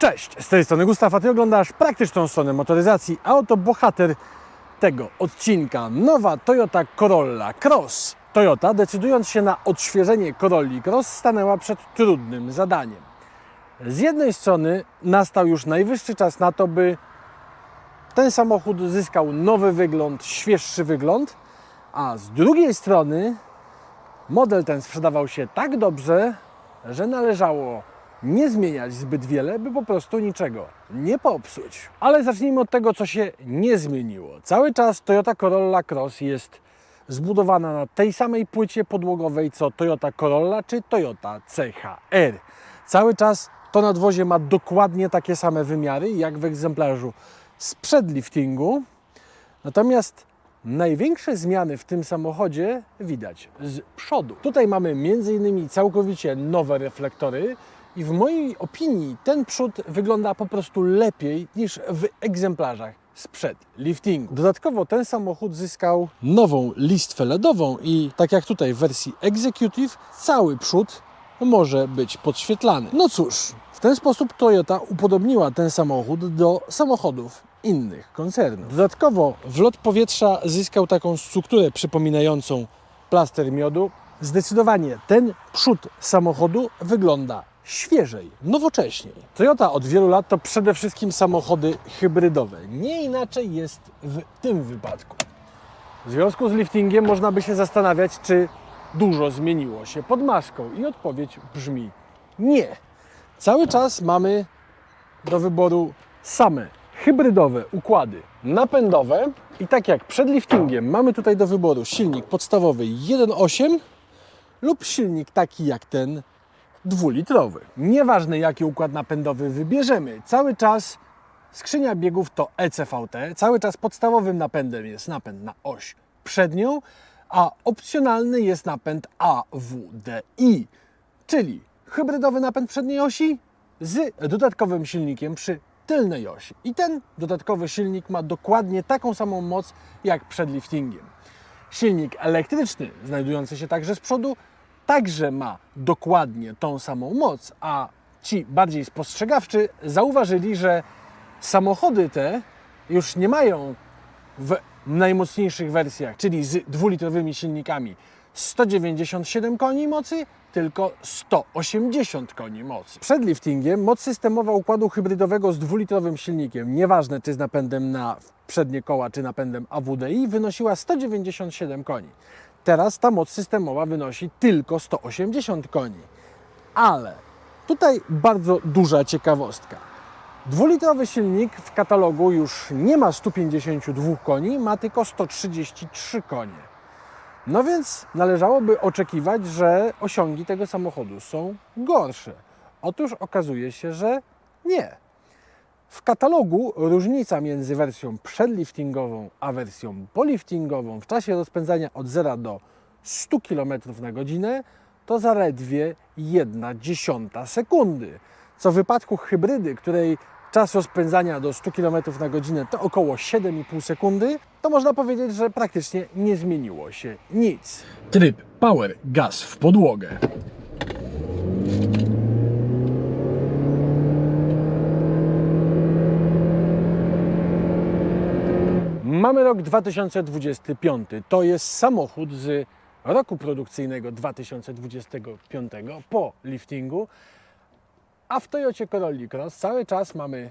Cześć, z tej strony Gustaw, a Ty oglądasz praktyczną stronę motoryzacji, a oto bohater tego odcinka. Nowa Toyota Corolla Cross. Toyota, decydując się na odświeżenie Corolli Cross, stanęła przed trudnym zadaniem. Z jednej strony nastał już najwyższy czas na to, by ten samochód zyskał nowy wygląd, świeższy wygląd, a z drugiej strony model ten sprzedawał się tak dobrze, że należało nie zmieniać zbyt wiele, by po prostu niczego nie popsuć. Ale zacznijmy od tego, co się nie zmieniło. Cały czas Toyota Corolla Cross jest zbudowana na tej samej płycie podłogowej co Toyota Corolla czy Toyota CHR. Cały czas to nadwozie ma dokładnie takie same wymiary jak w egzemplarzu sprzed liftingu. Natomiast największe zmiany w tym samochodzie widać z przodu. Tutaj mamy m.in. całkowicie nowe reflektory i w mojej opinii ten przód wygląda po prostu lepiej niż w egzemplarzach sprzed liftingu. Dodatkowo ten samochód zyskał nową listwę LEDową i tak jak tutaj w wersji Executive cały przód może być podświetlany. No cóż, w ten sposób Toyota upodobniła ten samochód do samochodów innych koncernów. Dodatkowo wlot powietrza zyskał taką strukturę przypominającą plaster miodu. Zdecydowanie ten przód samochodu wygląda świeżej, nowocześniej. Toyota od wielu lat to przede wszystkim samochody hybrydowe. Nie inaczej jest w tym wypadku. W związku z liftingiem można by się zastanawiać, czy dużo zmieniło się pod maską. I odpowiedź brzmi nie. Cały czas mamy do wyboru same hybrydowe układy napędowe. I tak jak przed liftingiem mamy tutaj do wyboru silnik podstawowy 1.8 lub silnik taki jak ten dwulitrowy. Nieważne jaki układ napędowy wybierzemy, cały czas skrzynia biegów to ECVT, cały czas podstawowym napędem jest napęd na oś przednią, a opcjonalny jest napęd AWDI, czyli hybrydowy napęd przedniej osi z dodatkowym silnikiem przy tylnej osi. I ten dodatkowy silnik ma dokładnie taką samą moc jak przed liftingiem. Silnik elektryczny, znajdujący się także z przodu, także ma dokładnie tą samą moc, a ci bardziej spostrzegawczy zauważyli, że samochody te już nie mają w najmocniejszych wersjach, czyli z dwulitrowymi silnikami 197 koni mocy, tylko 180 koni mocy. Przed liftingiem moc systemowa układu hybrydowego z dwulitrowym silnikiem, nieważne czy z napędem na przednie koła, czy napędem AWDI, wynosiła 197 koni. Teraz ta moc systemowa wynosi tylko 180 koni. Ale tutaj bardzo duża ciekawostka. Dwulitrowy silnik w katalogu już nie ma 152 koni, ma tylko 133 konie. No więc należałoby oczekiwać, że osiągi tego samochodu są gorsze. Otóż okazuje się, że nie. W katalogu różnica między wersją przedliftingową a wersją poliftingową w czasie rozpędzania od 0 do 100 km na godzinę to zaledwie 1 dziesiąta sekundy. Co w wypadku hybrydy, której czas rozpędzania do 100 km na godzinę to około 7,5 sekundy, to można powiedzieć, że praktycznie nie zmieniło się nic. Tryb Power Gaz w podłogę. Mamy rok 2025. To jest samochód z roku produkcyjnego 2025 po liftingu. A w Toyocie Corolli Cross cały czas mamy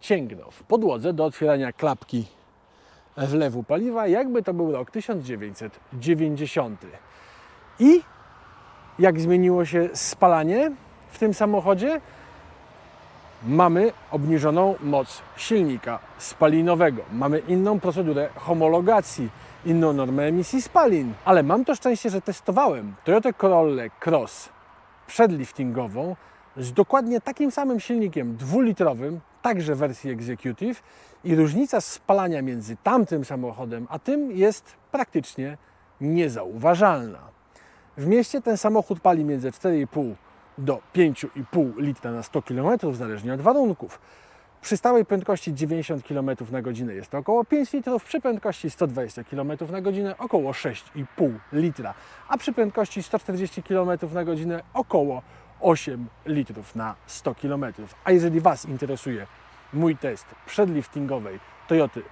cięgno w podłodze do otwierania klapki wlewu paliwa, jakby to był rok 1990. I jak zmieniło się spalanie w tym samochodzie? Mamy obniżoną moc silnika spalinowego, mamy inną procedurę homologacji, inną normę emisji spalin, ale mam to szczęście, że testowałem Toyota Corolla Cross przedliftingową z dokładnie takim samym silnikiem dwulitrowym, także wersji Executive. I różnica spalania między tamtym samochodem a tym jest praktycznie niezauważalna. W mieście ten samochód pali między 4,5 do 5,5 litra na 100 km, zależnie od warunków. Przy stałej prędkości 90 km na godzinę jest to około 5 litrów, przy prędkości 120 km na godzinę około 6,5 litra, a przy prędkości 140 km na godzinę około 8 litrów na 100 km. A jeżeli Was interesuje mój test przedliftingowej Toyoty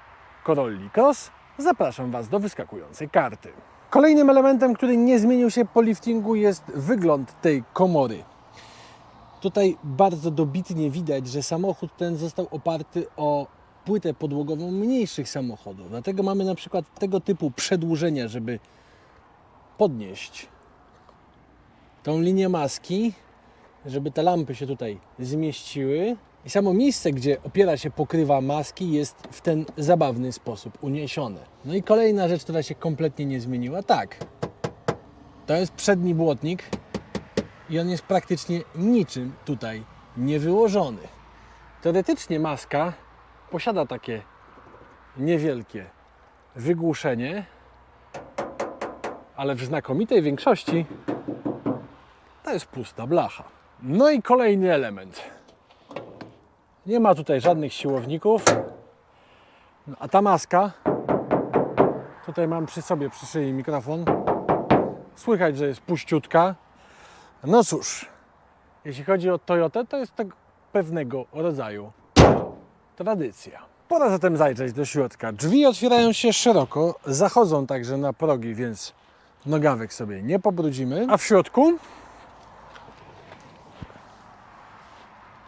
Corolli Cross, zapraszam Was do wyskakującej karty. Kolejnym elementem, który nie zmienił się po liftingu jest wygląd tej komory. Tutaj bardzo dobitnie widać, że samochód ten został oparty o płytę podłogową mniejszych samochodów. Dlatego mamy na przykład tego typu przedłużenia, żeby podnieść tą linię maski, żeby te lampy się tutaj zmieściły. I samo miejsce, gdzie opiera się pokrywa maski, jest w ten zabawny sposób uniesione. No i kolejna rzecz, która się kompletnie nie zmieniła. Tak, to jest przedni błotnik i on jest praktycznie niczym tutaj niewyłożony. Teoretycznie maska posiada takie niewielkie wygłuszenie, ale w znakomitej większości to jest pusta blacha. No i kolejny element. Nie ma tutaj żadnych siłowników, No, a ta maska, tutaj mam przy sobie, przy szyi mikrofon, słychać, że jest puściutka. No cóż, jeśli chodzi o Toyotę, to jest tak pewnego rodzaju tradycja. Pora zatem zajrzeć do środka. Drzwi otwierają się szeroko, zachodzą także na progi, więc nogawek sobie nie pobrudzimy. A w środku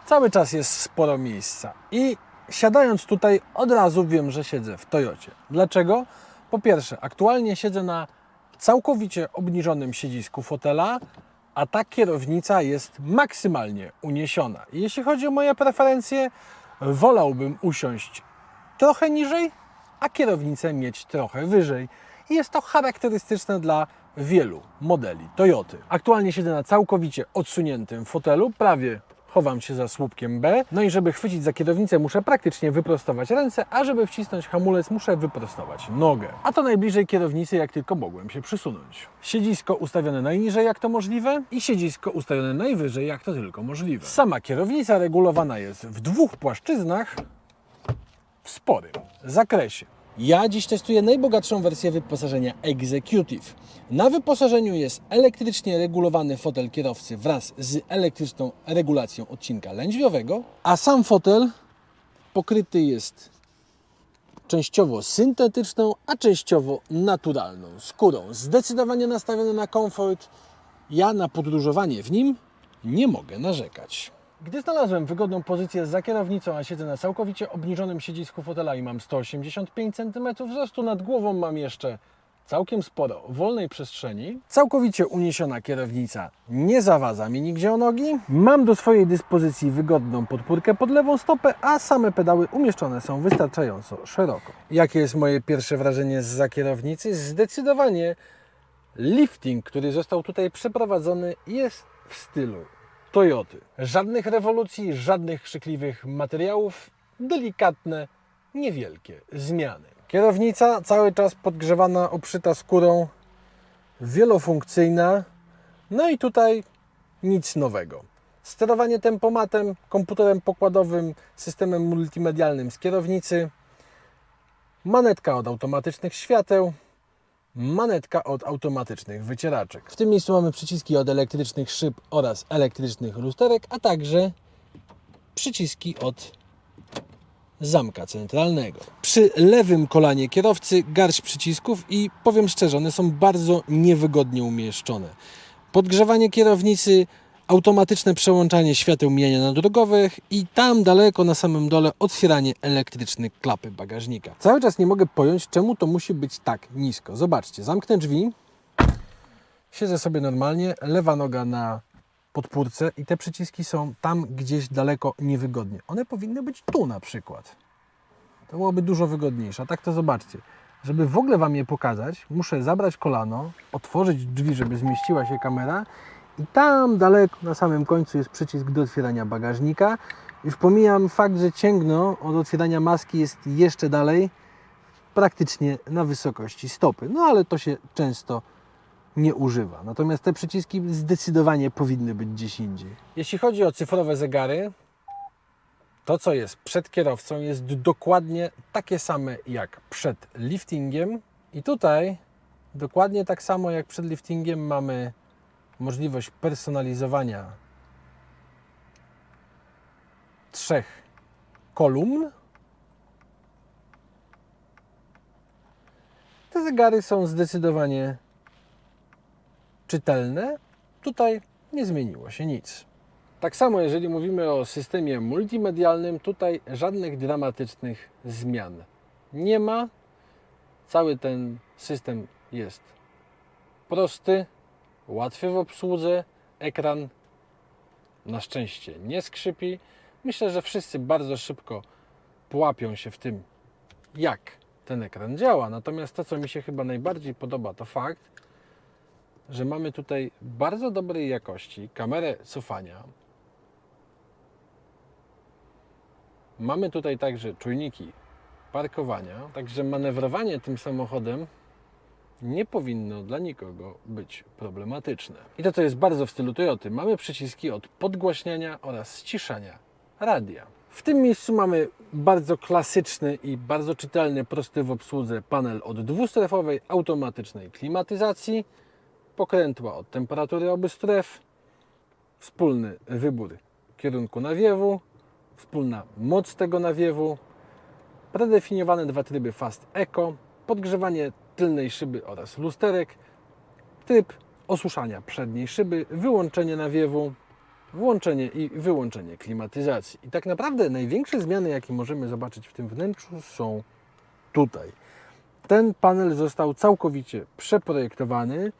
cały czas jest sporo miejsca. I siadając tutaj od razu wiem, że siedzę w Toyocie. Dlaczego? Po pierwsze, aktualnie siedzę na całkowicie obniżonym siedzisku fotela, a ta kierownica jest maksymalnie uniesiona. Jeśli chodzi o moje preferencje, wolałbym usiąść trochę niżej, a kierownicę mieć trochę wyżej. I jest to charakterystyczne dla wielu modeli Toyoty. Aktualnie siedzę na całkowicie odsuniętym fotelu, prawie chowam się za słupkiem B. No i żeby chwycić za kierownicę, muszę praktycznie wyprostować ręce, a żeby wcisnąć hamulec, muszę wyprostować nogę. A to najbliżej kierownicy, jak tylko mogłem się przysunąć. Siedzisko ustawione najniżej, jak to możliwe, i siedzisko ustawione najwyżej, jak to tylko możliwe. Sama kierownica regulowana jest w dwóch płaszczyznach w sporym zakresie. Ja dziś testuję najbogatszą wersję wyposażenia Executive. Na wyposażeniu jest elektrycznie regulowany fotel kierowcy wraz z elektryczną regulacją odcinka lędźwiowego, a sam fotel pokryty jest częściowo syntetyczną, a częściowo naturalną skórą. Zdecydowanie nastawiony na komfort. Ja na podróżowanie w nim nie mogę narzekać. Gdy znalazłem wygodną pozycję za kierownicą, a siedzę na całkowicie obniżonym siedzisku fotela i mam 185 cm wzrostu nad głową, mam jeszcze całkiem sporo wolnej przestrzeni. Całkowicie uniesiona kierownica nie zawadza mi nigdzie o nogi. Mam do swojej dyspozycji wygodną podpórkę pod lewą stopę, a same pedały umieszczone są wystarczająco szeroko. Jakie jest moje pierwsze wrażenie z kierownicy? Zdecydowanie lifting, który został tutaj przeprowadzony, jest w stylu Toyoty. Żadnych rewolucji, żadnych krzykliwych materiałów, delikatne, niewielkie zmiany. Kierownica cały czas podgrzewana, obszyta skórą, wielofunkcyjna. No i tutaj nic nowego. Sterowanie tempomatem, komputerem pokładowym, systemem multimedialnym z kierownicy, manetka od automatycznych świateł, manetka od automatycznych wycieraczek. W tym miejscu mamy przyciski od elektrycznych szyb oraz elektrycznych lusterek, a także przyciski od zamka centralnego. Przy lewym kolanie kierowcy garść przycisków i powiem szczerze, one są bardzo niewygodnie umieszczone. Podgrzewanie kierownicy, automatyczne przełączanie świateł mijania drogowych i tam daleko na samym dole otwieranie elektrycznej klapy bagażnika. Cały czas nie mogę pojąć, czemu to musi być tak nisko. Zobaczcie, zamknę drzwi, siedzę sobie normalnie, lewa noga na podpórce i te przyciski są tam gdzieś daleko niewygodnie. One powinny być tu na przykład. To byłoby dużo wygodniejsze. A tak to zobaczcie. Żeby w ogóle Wam je pokazać, muszę zabrać kolano, otworzyć drzwi, żeby zmieściła się kamera i tam daleko na samym końcu jest przycisk do otwierania bagażnika. Już pomijam fakt, że cięgno od otwierania maski jest jeszcze dalej, praktycznie na wysokości stopy. No ale to się często nie używa. Natomiast te przyciski zdecydowanie powinny być gdzieś indziej. Jeśli chodzi o cyfrowe zegary, to co jest przed kierowcą jest dokładnie takie same jak przed liftingiem. I tutaj dokładnie tak samo jak przed liftingiem mamy możliwość personalizowania trzech kolumn. Te zegary są zdecydowanie czytelne. Tutaj nie zmieniło się nic. Tak samo, jeżeli mówimy o systemie multimedialnym, tutaj żadnych dramatycznych zmian nie ma. Cały ten system jest prosty, łatwy w obsłudze. Ekran na szczęście nie skrzypi. Myślę, że wszyscy bardzo szybko połapią się w tym, jak ten ekran działa. Natomiast to, co mi się chyba najbardziej podoba, to fakt, że mamy tutaj bardzo dobrej jakości kamerę cofania. Mamy tutaj także czujniki parkowania, także manewrowanie tym samochodem nie powinno dla nikogo być problematyczne. I to, co jest bardzo w stylu Toyoty, mamy przyciski od podgłaśniania oraz ściszania radia. W tym miejscu mamy bardzo klasyczny i bardzo czytelny, prosty w obsłudze panel od dwustrefowej automatycznej klimatyzacji, pokrętła od temperatury obu stref, wspólny wybór kierunku nawiewu, wspólna moc tego nawiewu, predefiniowane dwa tryby Fast Eco, podgrzewanie tylnej szyby oraz lusterek, tryb osuszania przedniej szyby, wyłączenie nawiewu, włączenie i wyłączenie klimatyzacji. I tak naprawdę największe zmiany, jakie możemy zobaczyć w tym wnętrzu są tutaj. Ten panel został całkowicie przeprojektowany.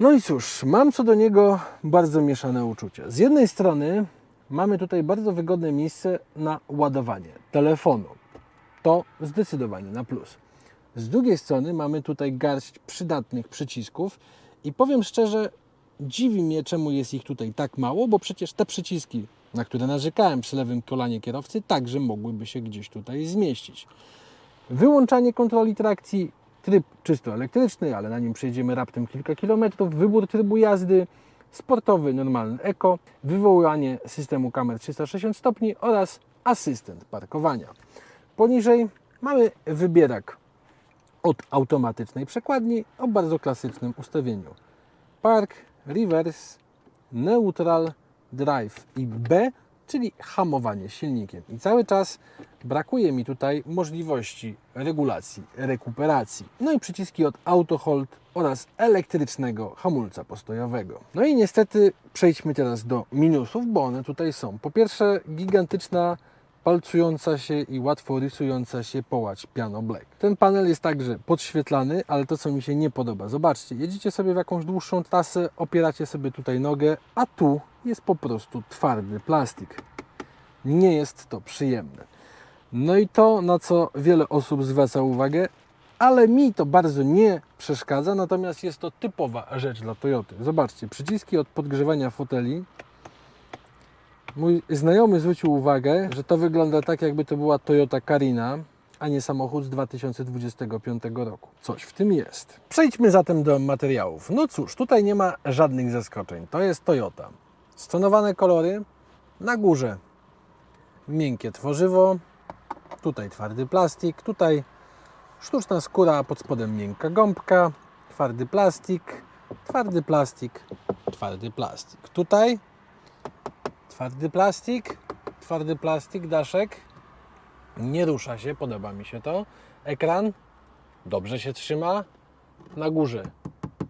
No i cóż, mam co do niego bardzo mieszane uczucia. Z jednej strony mamy tutaj bardzo wygodne miejsce na ładowanie telefonu. To zdecydowanie na plus. Z drugiej strony mamy tutaj garść przydatnych przycisków i powiem szczerze, dziwi mnie, czemu jest ich tutaj tak mało, bo przecież te przyciski, na które narzekałem przy lewym kolanie kierowcy, także mogłyby się gdzieś tutaj zmieścić. Wyłączanie kontroli trakcji, tryb czysto elektryczny, ale na nim przejdziemy raptem kilka kilometrów, wybór trybu jazdy, sportowy, normalny eko, wywoływanie systemu kamer 360 stopni oraz asystent parkowania. Poniżej mamy wybierak od automatycznej przekładni o bardzo klasycznym ustawieniu. Park, reverse, neutral, drive i B, czyli hamowanie silnikiem. I cały czas brakuje mi tutaj możliwości regulacji, rekuperacji. No i przyciski od auto hold oraz elektrycznego hamulca postojowego. No i niestety przejdźmy teraz do minusów, bo one tutaj są. Po pierwsze gigantyczna palcująca się i łatwo rysująca się połać piano black. Ten panel jest także podświetlany, ale to co mi się nie podoba, zobaczcie, jedziecie sobie w jakąś dłuższą trasę, opieracie sobie tutaj nogę, a tu jest po prostu twardy plastik. Nie jest to przyjemne. No i to, na co wiele osób zwraca uwagę, ale mi to bardzo nie przeszkadza, natomiast jest to typowa rzecz dla Toyoty. Zobaczcie, przyciski od podgrzewania foteli Mój znajomy zwrócił uwagę, że to wygląda tak, jakby to była Toyota Carina, a nie samochód z 2025 roku. Coś w tym jest. Przejdźmy zatem do materiałów. No cóż, tutaj nie ma żadnych zaskoczeń. To jest Toyota. Stonowane kolory. Na górze miękkie tworzywo, tutaj twardy plastik, tutaj sztuczna skóra, a pod spodem miękka gąbka, twardy plastik, twardy plastik, twardy plastik. Tutaj Twardy plastik, twardy plastik, daszek. Nie rusza się, podoba mi się to. Ekran dobrze się trzyma. Na górze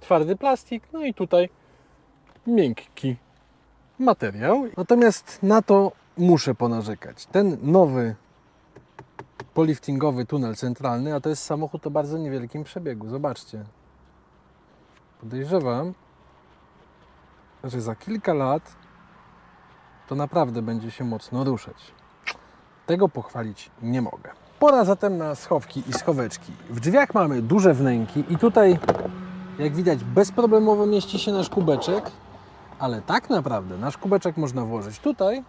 twardy plastik, no i tutaj miękki materiał. Natomiast na to muszę ponarzekać. Ten nowy poliftingowy tunel centralny, a to jest samochód o bardzo niewielkim przebiegu. Zobaczcie. Podejrzewam, że za kilka lat to naprawdę będzie się mocno ruszać. Tego pochwalić nie mogę. Pora zatem na schowki i schoweczki. W drzwiach mamy duże wnęki i tutaj, jak widać, bezproblemowo mieści się nasz kubeczek, ale tak naprawdę nasz kubeczek można włożyć tutaj,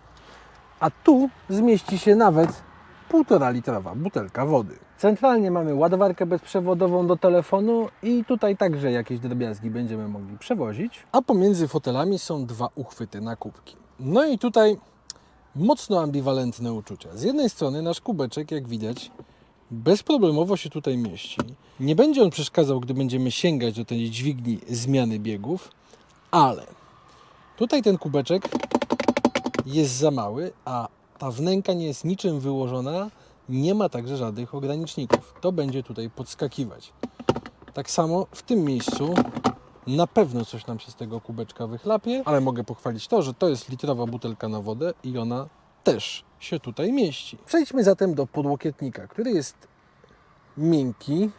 a tu zmieści się nawet półtora litrowa butelka wody. Centralnie mamy ładowarkę bezprzewodową do telefonu i tutaj także jakieś drobiazgi będziemy mogli przewozić. A pomiędzy fotelami są dwa uchwyty na kubki. No i tutaj mocno ambiwalentne uczucia. Z jednej strony nasz kubeczek, jak widać, bezproblemowo się tutaj mieści. Nie będzie on przeszkadzał, gdy będziemy sięgać do tej dźwigni zmiany biegów, ale tutaj ten kubeczek jest za mały, a Ta wnęka nie jest niczym wyłożona, nie ma także żadnych ograniczników. To będzie tutaj podskakiwać. Tak samo w tym miejscu na pewno coś nam się z tego kubeczka wychlapie, ale mogę pochwalić to, że to jest litrowa butelka na wodę i ona też się tutaj mieści. Przejdźmy zatem do podłokietnika, który jest miękki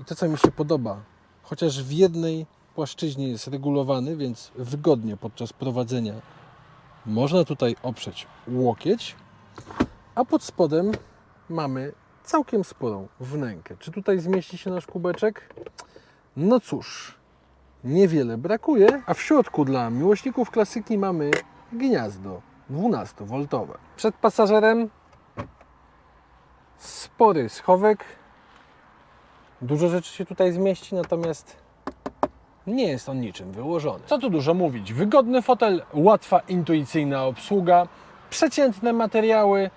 i to, co mi się podoba, chociaż w jednej płaszczyźnie jest regulowany, więc wygodnie podczas prowadzenia można tutaj oprzeć łokieć, a pod spodem mamy całkiem sporą wnękę. Czy tutaj zmieści się nasz kubeczek? No cóż, niewiele brakuje, a w środku dla miłośników klasyki mamy gniazdo 12V. Przed pasażerem spory schowek. Dużo rzeczy się tutaj zmieści, natomiast nie jest on niczym wyłożony. Co tu dużo mówić? Wygodny fotel, łatwa, intuicyjna obsługa, przeciętne materiały,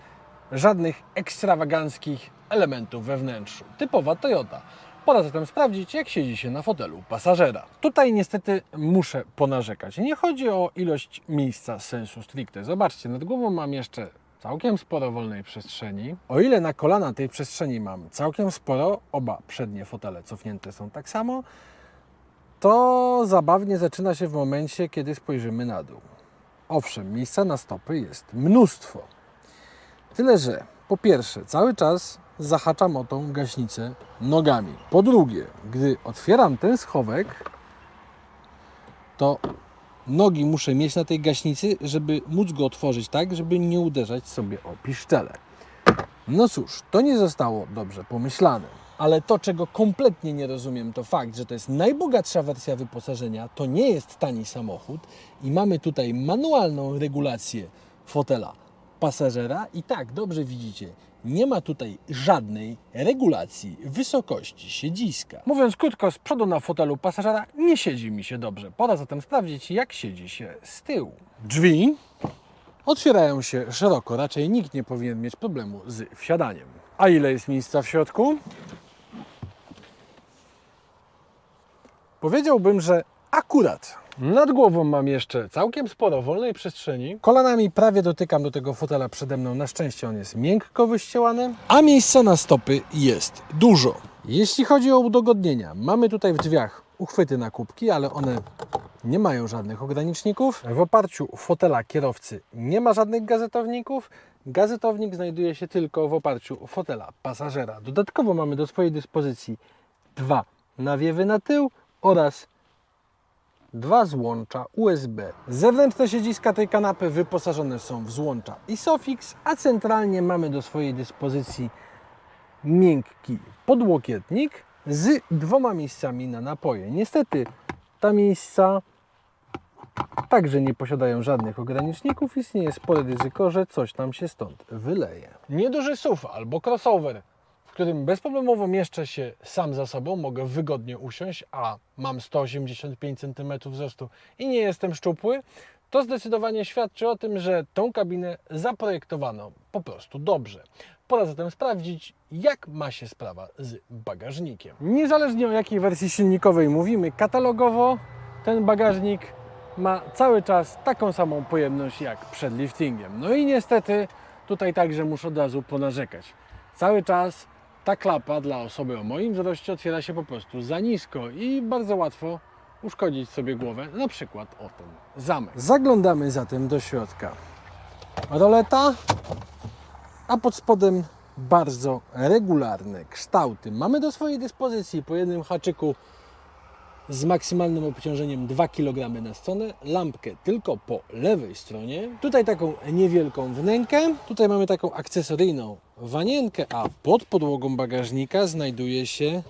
żadnych ekstrawaganckich elementów we wnętrzu. Typowa Toyota. Pora zatem sprawdzić, jak siedzi się na fotelu pasażera. Tutaj niestety muszę ponarzekać. Nie chodzi o ilość miejsca sensu stricte. Zobaczcie, nad głową mam jeszcze całkiem sporo wolnej przestrzeni. O ile na kolana tej przestrzeni mam całkiem sporo, oba przednie fotele cofnięte są tak samo, to zabawnie zaczyna się w momencie, kiedy spojrzymy na dół. Owszem, miejsca na stopy jest mnóstwo. Tyle, że po pierwsze, cały czas zahaczam o tą gaśnicę nogami. Po drugie, gdy otwieram ten schowek, to nogi muszę mieć na tej gaśnicy, żeby móc go otworzyć tak, żeby nie uderzać sobie o piszczele. No cóż, to nie zostało dobrze pomyślane. Ale to, czego kompletnie nie rozumiem, to fakt, że to jest najbogatsza wersja wyposażenia, to nie jest tani samochód i mamy tutaj manualną regulację fotela pasażera i tak, dobrze widzicie, nie ma tutaj żadnej regulacji wysokości siedziska. Mówiąc krótko, z przodu na fotelu pasażera nie siedzi mi się dobrze. Pora zatem sprawdzić, jak siedzi się z tyłu. Drzwi otwierają się szeroko, raczej nikt nie powinien mieć problemu z wsiadaniem. A ile jest miejsca w środku? Powiedziałbym, że akurat. Nad głową mam jeszcze całkiem sporo wolnej przestrzeni. Kolanami prawie dotykam do tego fotela przede mną. Na szczęście on jest miękko wyścielany, a miejsca na stopy jest dużo. Jeśli chodzi o udogodnienia, mamy tutaj w drzwiach uchwyty na kubki, ale one nie mają żadnych ograniczników. W oparciu fotela kierowcy nie ma żadnych gazetowników. Gazetownik znajduje się tylko w oparciu fotela pasażera. Dodatkowo mamy do swojej dyspozycji dwa nawiewy na tył oraz dwa złącza USB. Zewnętrzne siedziska tej kanapy wyposażone są w złącza Isofix, a centralnie mamy do swojej dyspozycji miękki podłokietnik z dwoma miejscami na napoje. Niestety ta miejsca także nie posiadają żadnych ograniczników. Istnieje spore ryzyko, że coś nam się stąd wyleje. Nieduży SUV albo crossover, którym bezproblemowo mieszczę się sam za sobą, mogę wygodnie usiąść, a mam 185 cm wzrostu i nie jestem szczupły, to zdecydowanie świadczy o tym, że tą kabinę zaprojektowano po prostu dobrze. Pora zatem sprawdzić, jak ma się sprawa z bagażnikiem. Niezależnie o jakiej wersji silnikowej mówimy, katalogowo ten bagażnik ma cały czas taką samą pojemność jak przed liftingiem. No i niestety tutaj także muszę od razu ponarzekać. Cały czas ta klapa dla osoby o moim wzroście otwiera się po prostu za nisko i bardzo łatwo uszkodzić sobie głowę, na przykład o ten zamek. Zaglądamy zatem do środka. Roleta, a pod spodem bardzo regularne kształty. Mamy do swojej dyspozycji po jednym haczyku z maksymalnym obciążeniem 2 kg na stronę, lampkę tylko po lewej stronie. Tutaj taką niewielką wnękę, tutaj mamy taką akcesoryjną wanienkę, a pod podłogą bagażnika znajduje się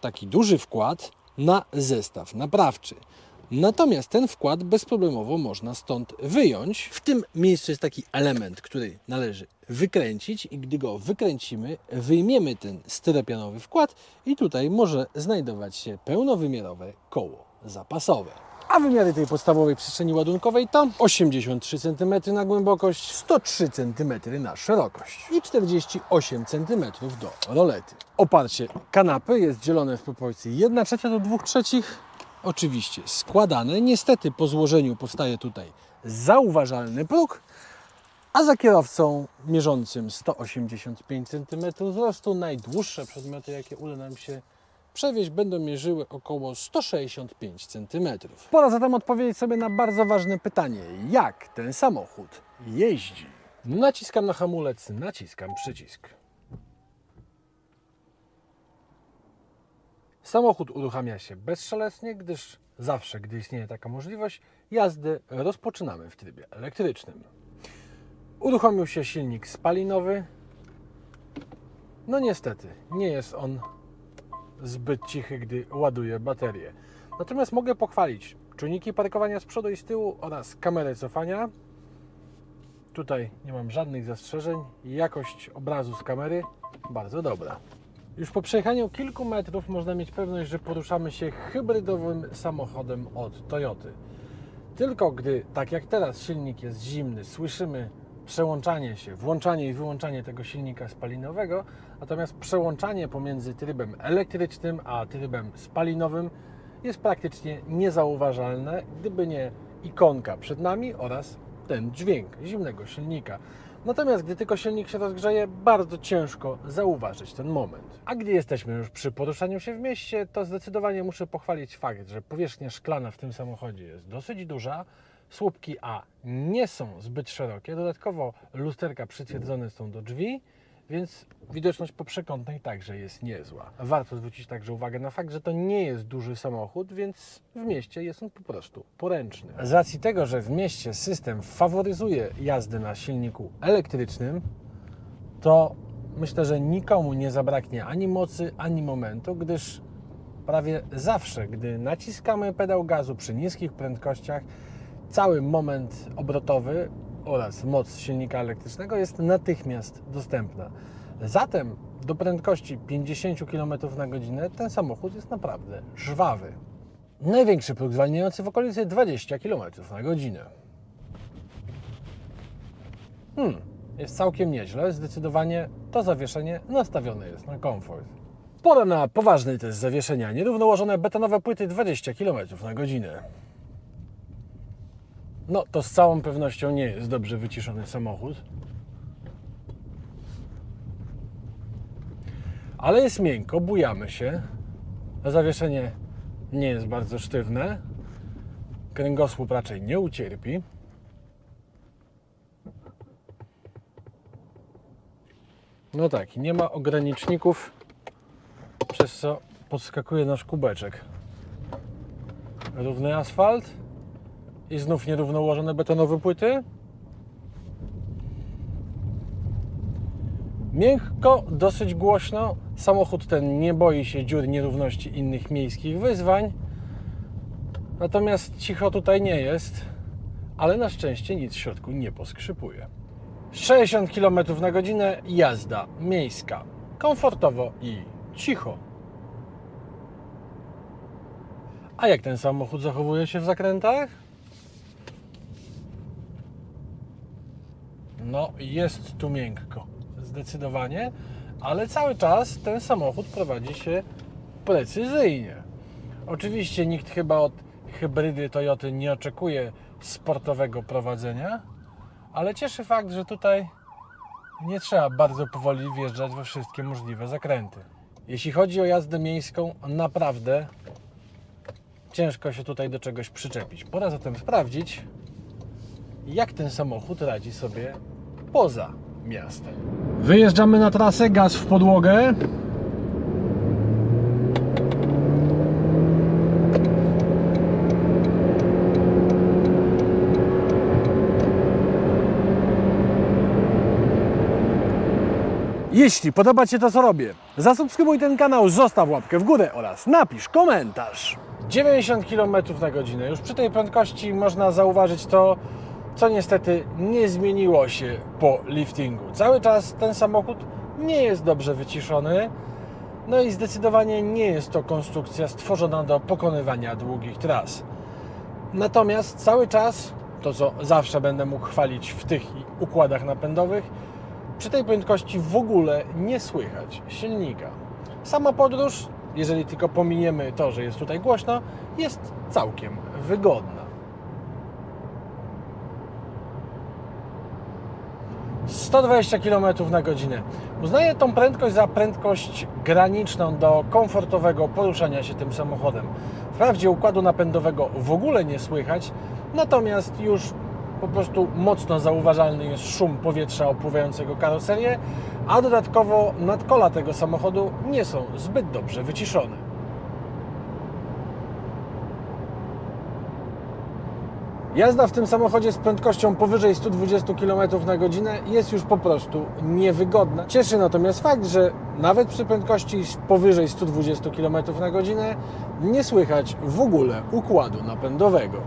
taki duży wkład na zestaw naprawczy. Natomiast ten wkład bezproblemowo można stąd wyjąć. W tym miejscu jest taki element, który należy wykręcić i gdy go wykręcimy, wyjmiemy ten styropianowy wkład i tutaj może znajdować się pełnowymiarowe koło zapasowe. A wymiary tej podstawowej przestrzeni ładunkowej to 83 cm na głębokość, 103 cm na szerokość i 48 cm do rolety. Oparcie kanapy jest dzielone w proporcji 1 trzecia do 2 trzecich. Oczywiście składane. Niestety po złożeniu powstaje tutaj zauważalny próg, a za kierowcą mierzącym 185 cm wzrostu najdłuższe przedmioty, jakie uda nam się przewieźć, będą mierzyły około 165 cm. Pora zatem odpowiedzieć sobie na bardzo ważne pytanie: jak ten samochód jeździ? Naciskam na hamulec, naciskam przycisk. Samochód uruchamia się bezszelestnie, gdyż zawsze, gdy istnieje taka możliwość, jazdy rozpoczynamy w trybie elektrycznym. Uruchomił się silnik spalinowy. No niestety, nie jest on zbyt cichy, gdy ładuje baterię. Natomiast mogę pochwalić czujniki parkowania z przodu i z tyłu oraz kamerę cofania. Tutaj nie mam żadnych zastrzeżeń. Jakość obrazu z kamery bardzo dobra. Już po przejechaniu kilku metrów można mieć pewność, że poruszamy się hybrydowym samochodem od Toyoty. Tylko gdy, tak jak teraz, silnik jest zimny, słyszymy przełączanie się, włączanie i wyłączanie tego silnika spalinowego, natomiast przełączanie pomiędzy trybem elektrycznym a trybem spalinowym jest praktycznie niezauważalne, gdyby nie ikonka przed nami oraz ten dźwięk zimnego silnika. Natomiast gdy tylko silnik się rozgrzeje, bardzo ciężko zauważyć ten moment. A gdy jesteśmy już przy poruszaniu się w mieście, to zdecydowanie muszę pochwalić fakt, że powierzchnia szklana w tym samochodzie jest dosyć duża. Słupki A nie są zbyt szerokie, dodatkowo lusterka przytwierdzone są do drzwi, więc widoczność po przekątnej także jest niezła. Warto zwrócić także uwagę na fakt, że to nie jest duży samochód, więc w mieście jest on po prostu poręczny. Z racji tego, że w mieście system faworyzuje jazdę na silniku elektrycznym, to myślę, że nikomu nie zabraknie ani mocy, ani momentu, gdyż prawie zawsze, gdy naciskamy pedał gazu przy niskich prędkościach, cały moment obrotowy oraz moc silnika elektrycznego jest natychmiast dostępna. Zatem do prędkości 50 km na godzinę ten samochód jest naprawdę żwawy. Największy próg zwalniający w okolicy 20 km na godzinę. Hmm, jest całkiem nieźle. Zdecydowanie to zawieszenie nastawione jest na komfort. Pora na poważny test zawieszenia. Nierówno ułożone betonowe płyty 20 km na godzinę. No, to z całą pewnością nie jest dobrze wyciszony samochód. Ale jest miękko, bujamy się. Zawieszenie nie jest bardzo sztywne. Kręgosłup raczej nie ucierpi. No tak, nie ma ograniczników, przez co podskakuje nasz kubeczek. Równy asfalt i znów nierówno ułożone betonowe płyty. Miękko, dosyć głośno. Samochód ten nie boi się dziur, nierówności innych miejskich wyzwań. Natomiast cicho tutaj nie jest, ale na szczęście nic w środku nie poskrzypuje. 60 km na godzinę jazda miejska. Komfortowo i cicho. A jak ten samochód zachowuje się w zakrętach? No, jest tu miękko, zdecydowanie, ale cały czas ten samochód prowadzi się precyzyjnie. Oczywiście nikt chyba od hybrydy Toyoty nie oczekuje sportowego prowadzenia, ale cieszy fakt, że tutaj nie trzeba bardzo powoli wjeżdżać we wszystkie możliwe zakręty. Jeśli chodzi o jazdę miejską, naprawdę ciężko się tutaj do czegoś przyczepić. Pora zatem sprawdzić, jak ten samochód radzi sobie poza miastem. Wyjeżdżamy na trasę, gaz w podłogę. Jeśli podoba Ci się to, co robię, zasubskrybuj ten kanał, zostaw łapkę w górę oraz napisz komentarz. 90 km na godzinę. Już przy tej prędkości można zauważyć to, co niestety nie zmieniło się po liftingu. Cały czas ten samochód nie jest dobrze wyciszony, no i zdecydowanie nie jest to konstrukcja stworzona do pokonywania długich tras. Natomiast cały czas, to co zawsze będę mógł chwalić w tych układach napędowych, przy tej prędkości w ogóle nie słychać silnika. Sama podróż, jeżeli tylko pominiemy to, że jest tutaj głośno, jest całkiem wygodna. 120 km na godzinę. Uznaję tą prędkość za prędkość graniczną do komfortowego poruszania się tym samochodem. Wprawdzie układu napędowego w ogóle nie słychać, natomiast już po prostu mocno zauważalny jest szum powietrza opływającego karoserię, a dodatkowo nadkola tego samochodu nie są zbyt dobrze wyciszone. Jazda w tym samochodzie z prędkością powyżej 120 km na godzinę jest już po prostu niewygodna. Cieszy natomiast fakt, że nawet przy prędkości powyżej 120 km na godzinę nie słychać w ogóle układu napędowego.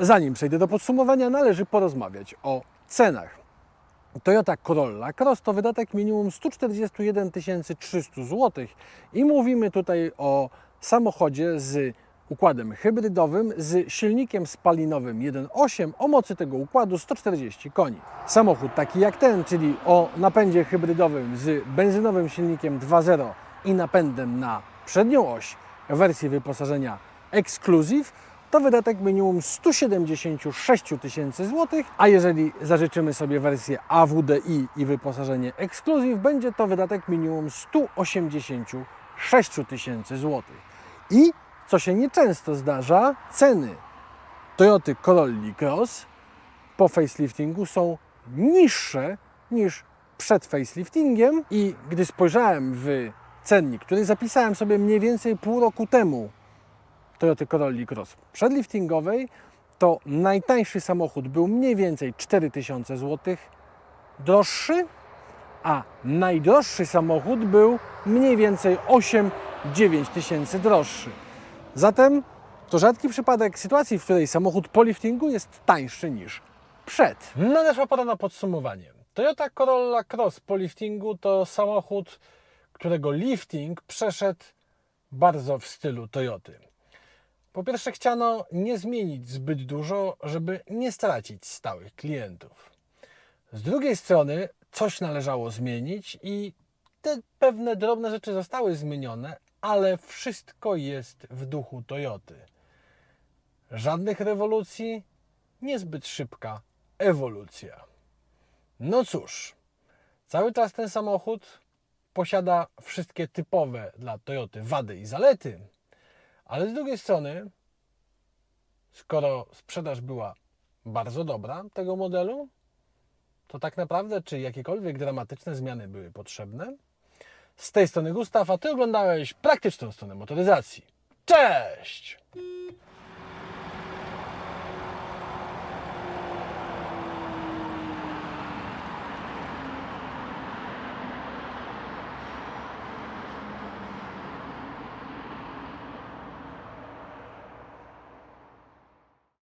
Zanim przejdę do podsumowania, należy porozmawiać o cenach. Toyota Corolla Cross to wydatek minimum 141 300 zł i mówimy tutaj o samochodzie z układem hybrydowym z silnikiem spalinowym 1.8 o mocy tego układu 140 koni. Samochód taki jak ten, czyli o napędzie hybrydowym z benzynowym silnikiem 2.0 i napędem na przednią oś w wersji wyposażenia Exclusive to wydatek minimum 176 tysięcy złotych, a jeżeli zażyczymy sobie wersję AWDI i wyposażenie Exclusive, będzie to wydatek minimum 186 tysięcy złotych. I co się nieczęsto zdarza, ceny Toyoty Corolli Cross po faceliftingu są niższe niż przed faceliftingiem i gdy spojrzałem w cennik, który zapisałem sobie mniej więcej pół roku temu Toyota Corolli Cross przedliftingowej, to najtańszy samochód był mniej więcej 4000 zł droższy, a najdroższy samochód był mniej więcej 8-9 tysięcy droższy. Zatem to rzadki przypadek sytuacji, w której samochód po liftingu jest tańszy niż przed. Nadeszła pora na podsumowanie. Toyota Corolla Cross po liftingu to samochód, którego lifting przeszedł bardzo w stylu Toyoty. Po pierwsze, chciano nie zmienić zbyt dużo, żeby nie stracić stałych klientów. Z drugiej strony, coś należało zmienić i te pewne drobne rzeczy zostały zmienione, ale wszystko jest w duchu Toyoty. Żadnych rewolucji, niezbyt szybka ewolucja. No cóż, cały czas ten samochód posiada wszystkie typowe dla Toyoty wady i zalety, ale z drugiej strony, skoro sprzedaż była bardzo dobra tego modelu, to tak naprawdę, czy jakiekolwiek dramatyczne zmiany były potrzebne? Z tej strony Gustaw, a Ty oglądałeś praktyczną stronę motoryzacji. Cześć!